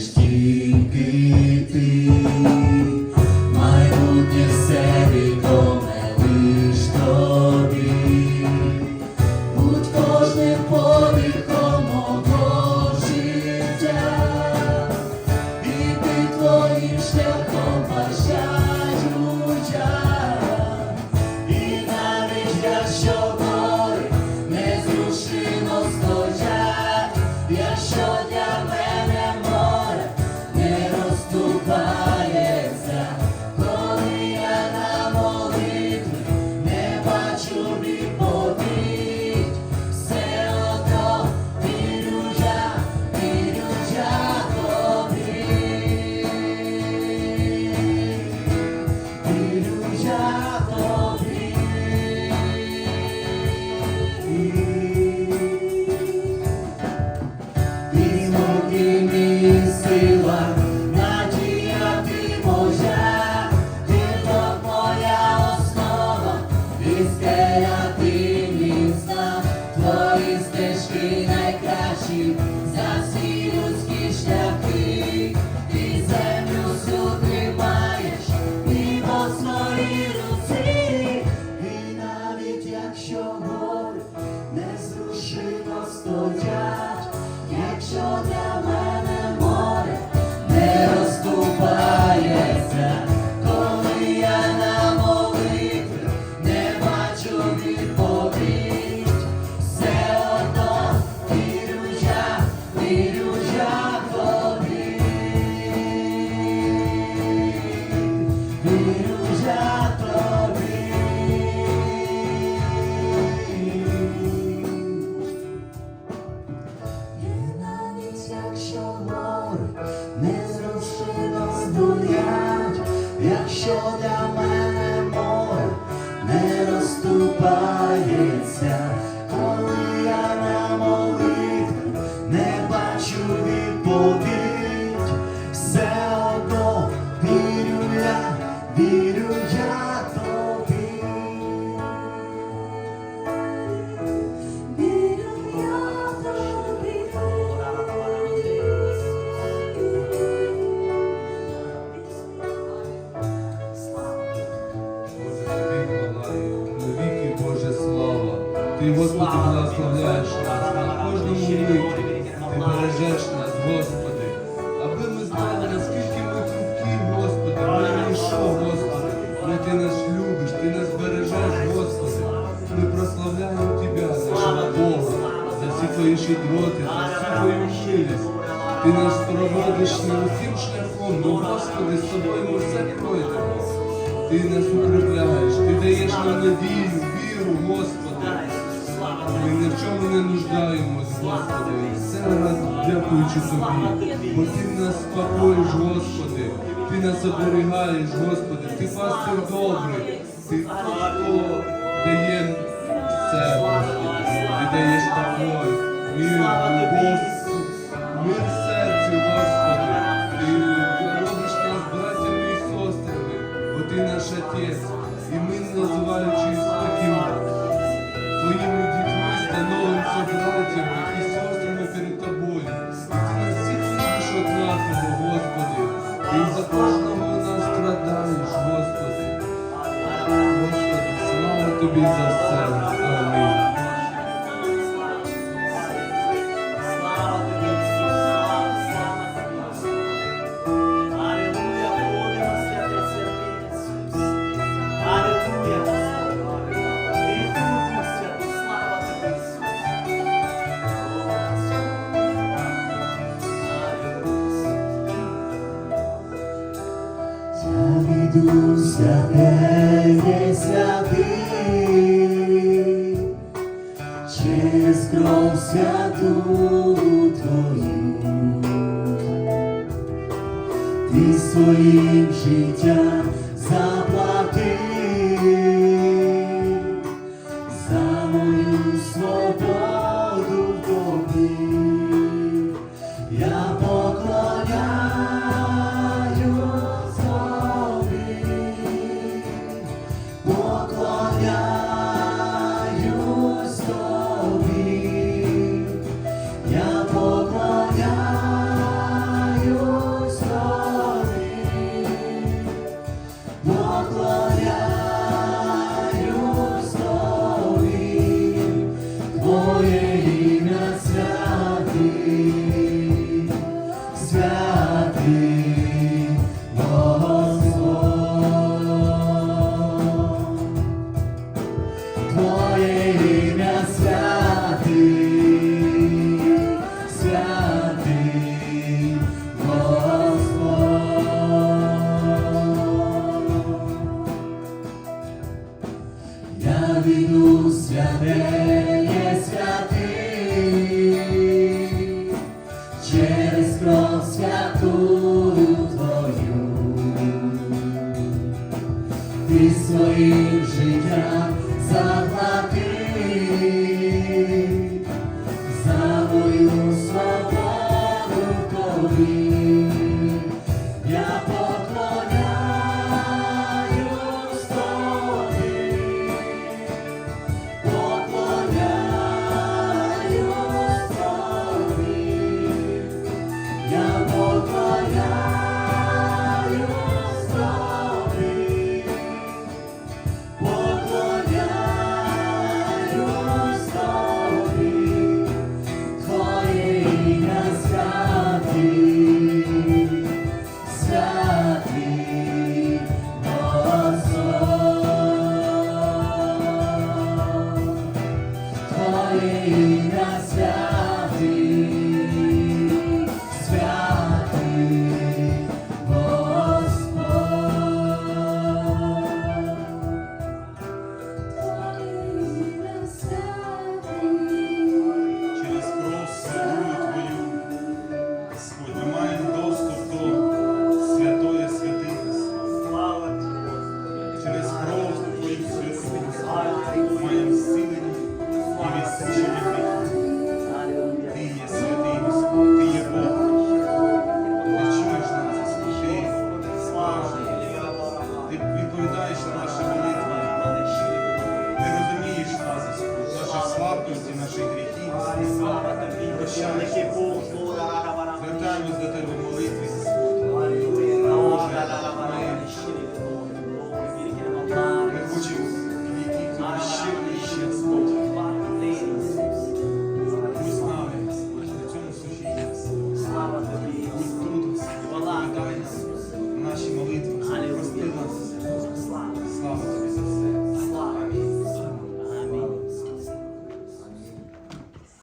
is Ти нас проводиш не усім шляхом, но, Господи, з собою ми все пройдемо. Ти нас укріпляєш, ти даєш нам надію, віру, Господи. Ми ні в чому не нуждаємось, Господи. Все раз дякуючи Тобі. Бо Ти нас спокоїш, Господи. Ти нас оберігаєш, Господи. Ти пастир добрий. Ти хто дає все, Господи. Ти даєш покой, мир, любов, мир. Дух Святий святий, через кров святу Твою, ти своїм життям. ти своїм життям. знаєш наші молитви, ти розумієш нас, наші слабкості, наші гріхи, слава прощай.